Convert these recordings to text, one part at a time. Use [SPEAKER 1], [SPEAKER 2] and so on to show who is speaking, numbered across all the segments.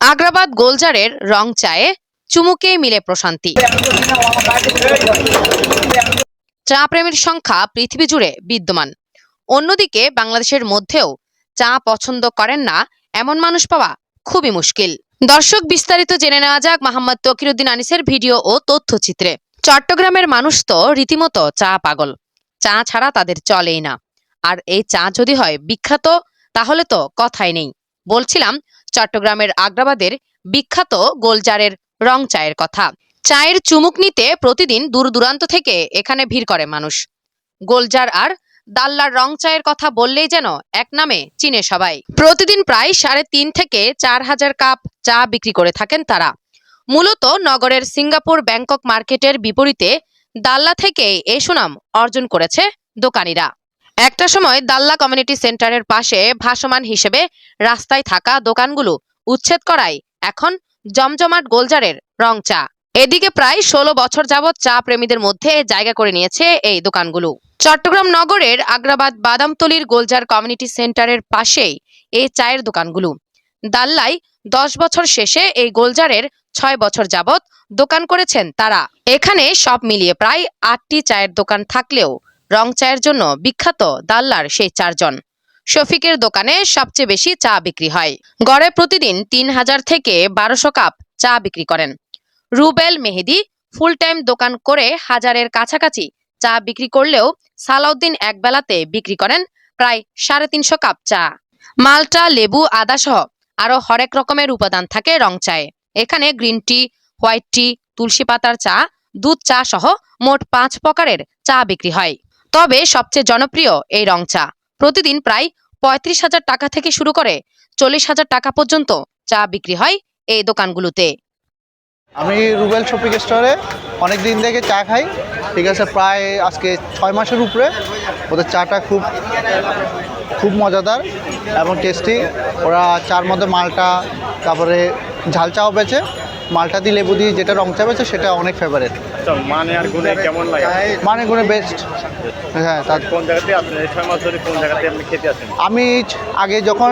[SPEAKER 1] আগ্রাবাদ গোলজারের রং চায়ে চুমুকে মিলে প্রশান্তি। চা প্রেমীর সংখ্যা পৃথিবী জুড়ে বিদ্যমান। অন্যদিকে বাংলাদেশের মধ্যেও চা পছন্দ করেন না এমন মানুষ পাওয়া খুবই মুশকিল। দর্শক, বিস্তারিত জেনে নেওয়া যাক মোহাম্মদ তকিরুদ্দিন আনিসের ভিডিও ও তথ্যচিত্রে। চট্টগ্রামের মানুষ তো রীতিমতো চা পাগল। চা ছাড়া তাদের চলেই না। আর এই চা যদি হয় বিখ্যাত, তাহলে তো কথাই নেই। বলছিলাম চট্টগ্রামের আগ্রাবাদের বিখ্যাত গোলজারের রং চায়ের কথা। চায়ের চুমুক নিতে প্রতিদিন দূর দূরান্ত থেকে এখানে ভিড় করে মানুষ। গোলজার আর দাল্লার রং চায়ের কথা বললেই যেন এক নামে চিনে সবাই। প্রতিদিন প্রায় সাড়ে তিন থেকে চার হাজার কাপ চা বিক্রি করে থাকেন তারা। মূলত নগরের সিঙ্গাপুর ব্যাংকক মার্কেটের বিপরীতে দাল্লা থেকে এ সুনাম অর্জন করেছে দোকানিরা। একটা সময় দাল্লা কমিউনিটি সেন্টারের পাশে ভাসমান হিসেবে রাস্তায় থাকা দোকানগুলো উচ্ছেদ করায় এখন জমজমাট গোলজারের রং চা। এদিকে প্রায় ষোলো বছর যাবৎ চা প্রেমীদের মধ্যে জায়গা করে নিয়েছে এই দোকানগুলো। চট্টগ্রাম নগরের আগ্রাবাদ বাদামতলির গোলজার কমিউনিটি সেন্টারের পাশেই এই চায়ের দোকানগুলো। দাল্লাই দশ বছর শেষে এই গোলজারের ছয় বছর যাবৎ দোকান করেছেন তারা। এখানে সব মিলিয়ে প্রায় আটটি চায়ের দোকান থাকলেও রং চায়ের জন্য বিখ্যাত দাল্লার সেই চারজন। শফিকের দোকানে সবচেয়ে বেশি চা বিক্রি হয়। গড়ে প্রতিদিন তিন হাজার থেকে বারোশো কাপ চা বিক্রি করেন। রুবেল মেহেদি ফুল টাইম দোকান করে হাজারের কাছাকাছি চা বিক্রি করলেও সালাউদ্দিন একবেলাতে বিক্রি করেন প্রায় সাড়ে তিনশো কাপ চা। মালটা, লেবু, আদা সহ আরও হরেক রকমের উপাদান থাকে রং চায়ে এখানে গ্রিন টি, হোয়াইট টি, তুলসী পাতার চা, দুধ চা সহ মোট পাঁচ প্রকারের চা বিক্রি হয়। তবে সবচেয়ে জনপ্রিয় এই রং চা প্রতিদিন প্রায় পঁয়ত্রিশ হাজার টাকা থেকে শুরু করে চল্লিশ হাজার টাকা পর্যন্ত চা বিক্রি হয় এই দোকানগুলোতে।
[SPEAKER 2] আমি রুবেল শপিং স্টোরে অনেক দিন থেকে চা খাই। ঠিক আছে, প্রায় আজকে ছয় মাসের উপরে ওদের চাটা খুব খুব মজাদার এবং টেস্টি। ওরা চার মধ্যে মালটা, তারপরে ঝাল চাও বেচে মালটা দিয়ে লেবু দিয়ে যেটা রং চা বেচে সেটা অনেক ফেভারেট
[SPEAKER 3] আচ্ছা মানে আর গুণে কেমন লাগে?
[SPEAKER 2] মানে গুণে বেস্ট হ্যাঁ তার
[SPEAKER 3] কোন জায়গাতে আপনি ছয় মাস ধরে কোন জায়গাতে আপনি খেতে আছেন
[SPEAKER 2] আমি আগে যখন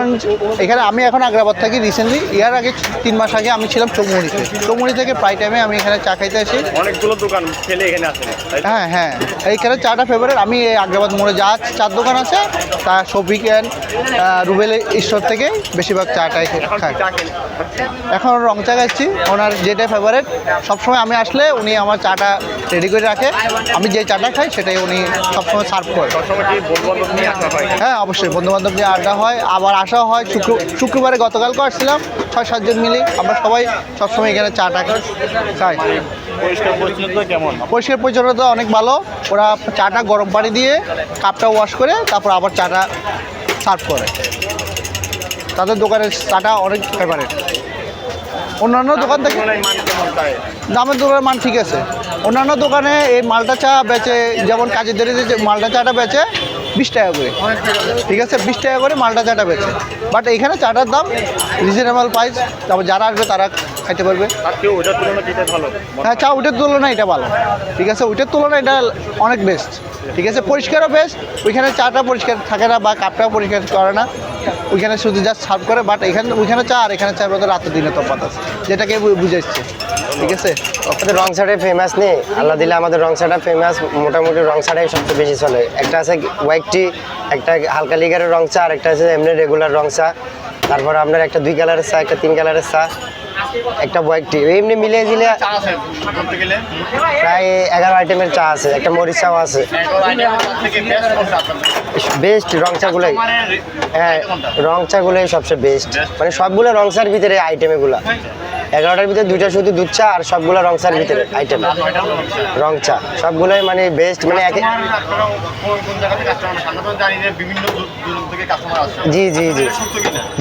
[SPEAKER 2] এখানে আমি এখন আগ্রাবাদ থাকি রিসেন্টলি ইয়ার আগে তিন মাস আগে আমি ছিলাম চৌমুড়িতে চৌমুড়ি থেকে প্রায় টাইমে আমি এখানে চা খাইতে আসি।
[SPEAKER 3] অনেকগুলো দোকান ফেলে এখানে তো?
[SPEAKER 2] হ্যাঁ হ্যাঁ। এইখানে চাটা ফেভারিট আমি এই আগ্রাবাদ মোড়ে যা চার দোকান আছে তা অ্যান্ড রুবেল স্টোর থেকে বেশিরভাগ চাটাই খাই এখন রং চা খাচ্ছি ওনার যেটা ফেভারিট সবসময় আমি আসলে উনি আমার চাটা রেডি করে রাখে। আমি যে চাটা খাই সেটাই উনি সবসময় সার্ভ করে।
[SPEAKER 3] হয়?
[SPEAKER 2] অবশ্যই বন্ধু বান্ধব নিয়ে আড্ডা হয়। আবার আসা হয় শুক্র শুক্রবারে গতকালকে আসছিলাম ছয় সাতজন মিলে। আমরা সবাই সবসময় এখানে চাটা খাই।
[SPEAKER 3] পরিষ্কার পরিচ্ছন্নতা
[SPEAKER 2] অনেক ভালো। ওরা চাটা গরম পানি দিয়ে কাপটা ওয়াশ করে তারপর আবার চাটা সার্ভ করে। তাদের দোকানের চাটা অনেক ফেভারিট অন্যান্য দোকান থেকে দামের দোকানের মান ঠিক আছে। অন্যান্য দোকানে এই মালটা চা বেচে যেমন কাজের দেরিতে যে মালটা চাটা বেচে বিশ টাকা করে। ঠিক আছে? বিশ টাকা করে মালটা চাটা বেচে। বাট এখানে চাটার দাম রিজনেবল প্রাইস তারপর যারা আসবে তারা খাইতে পারবে। হ্যাঁ চা উটের তুলনায় এটা ভালো। ঠিক আছে? উটের তুলনায় এটা অনেক বেস্ট ঠিক আছে? পরিষ্কারও বেস্ট ওইখানে চাটা পরিষ্কার থাকে না বা কাপটা পরিষ্কার করে না। ওইখানে শুধু জাস্ট সার্ভ করে বাট এখানে ওইখানে চা আর এখানে চা রাত দিনে তফাৎ আছে। যেটাকে বুঝাইছে ঠিক আছে?
[SPEAKER 4] আমাদের রং শার্টে ফেমাস নেই। আল্লাহ দিলে আমাদের রং সাটা ফেমাস মোটামুটি রং শার্টাই সবচেয়ে বেশি চলে। একটা আছে হোয়াইট টি একটা হালকা লিগারের রং চা, আর একটা আছে এমনি রেগুলার রং চা। তারপর আপনার একটা দুই কালারের চা, একটা তিন কালারের চা। একটা বয়েক টি। এমনি মিলিয়ে দিলে প্রায় এগারো আইটেমের চা আছে একটা মরিচাও আছে।
[SPEAKER 3] বেস্ট
[SPEAKER 4] রং চাগুলোই হ্যাঁ রং চাগুলোই সবচেয়ে বেস্ট মানে সবগুলো রং চার ভিতরে আইটেম এগুলো। এগারোটার ভিতরে দুইটা শুধু দুধ চা আর সবগুলো রং চার ভিতরে আইটেম রং চা। সবগুলোই মানে বেস্ট মানে জি জি জি।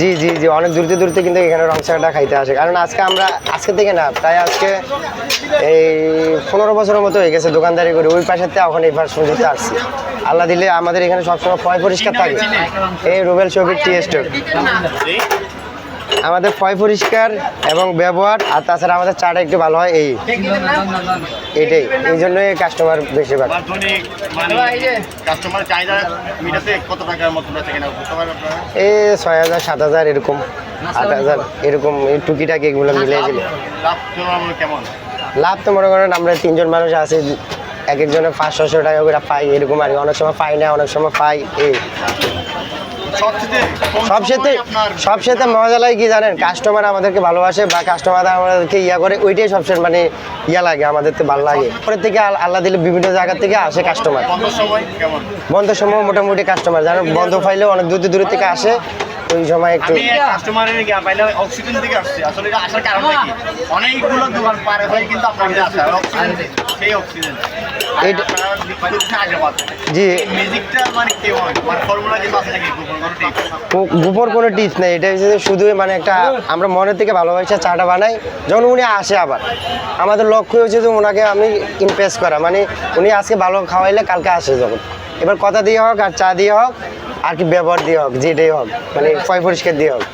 [SPEAKER 4] জি জি জি, অনেক দূরতে দূরতে কিন্তু এখানে রং চাটা খাইতে আসে। কারণ আজকে আমরা আজকে থেকে না, প্রায় আজকে এই পনেরো বছরের মতো হয়ে গেছে দোকানদারি করে। ওই পাশের থেকে এখন এবার পর্যন্ত আসছি। আল্লাহ দিলে আমাদের এখানে সবসময় পয় পরিষ্কার থাকে। এই রুবেল শফিক টি স্টোর আমাদের ফয় পরিষ্কার এবং ব্যবহার আর তাছাড়া আমাদের চাটা একটু ভালো হয় এই। এটাই। এই জন্যই কাস্টমার বেশিরভাগ। এই ছয় হাজার সাত হাজার এরকম আট হাজার এরকম এই টুকিটাকি এগুলো মিলিয়ে দিলে।
[SPEAKER 3] লাভ
[SPEAKER 4] তো মনে করেন আমরা তিনজন মানুষ আছি এক একজনের পাঁচ ছশো টাকা করে পাই এরকম আর কি। অনেক সময় পাই না অনেক সময় পাই এই।
[SPEAKER 3] সবচেয়ে কোন
[SPEAKER 4] সব সাথে
[SPEAKER 3] সময় আপনার
[SPEAKER 4] সব সাথে মজা লাগে কি জানেন? কাস্টমার আমাদেরকে ভালোবাসে বা কাস্টমার আমাদেরকে ইয়া করে ওইটাই সবচেয়ে মানে ইয়া লাগে আমাদের তো ভালো লাগে। পরের থেকে আল্লাহ দিলে বিভিন্ন জায়গা থেকে আসে কাস্টমার
[SPEAKER 3] বন্ধ সময় কেমন?
[SPEAKER 4] বন্ধ সময় মোটামুটি কাস্টমার জানেন বন্ধ ফাইলে অনেক দূর দূর থেকে আসে। ওই সময় একটু
[SPEAKER 3] আমি এক কাস্টমারের গিয়ে পাইলে অক্সিজেন থেকে আসছি। আসলে এটা আসার কারণটা কি? অনেকগুলো দোকান পার হয়ে কিন্তু আসে অক্সিজেন সেই অক্সিজেন
[SPEAKER 4] জি।
[SPEAKER 3] মানে মানে
[SPEAKER 4] গোপর কোনো টিপস নেই। এটা হচ্ছে শুধু মানে একটা আমরা মনের থেকে ভালোবাসা চাটা বানাই। যখন উনি আসে আবার। আমাদের লক্ষ্য হচ্ছে যে ওনাকে আমি ইমপ্রেস করা। মানে উনি আজকে ভালো খাওয়াইলে কালকে আসে যখন। এবার কথা দিয়ে হোক আর চা দিয়ে হোক আর কি ব্যবহার দিয়ে হোক যেটাই হোক মানে পয় পরিষ্কার দিয়ে হোক।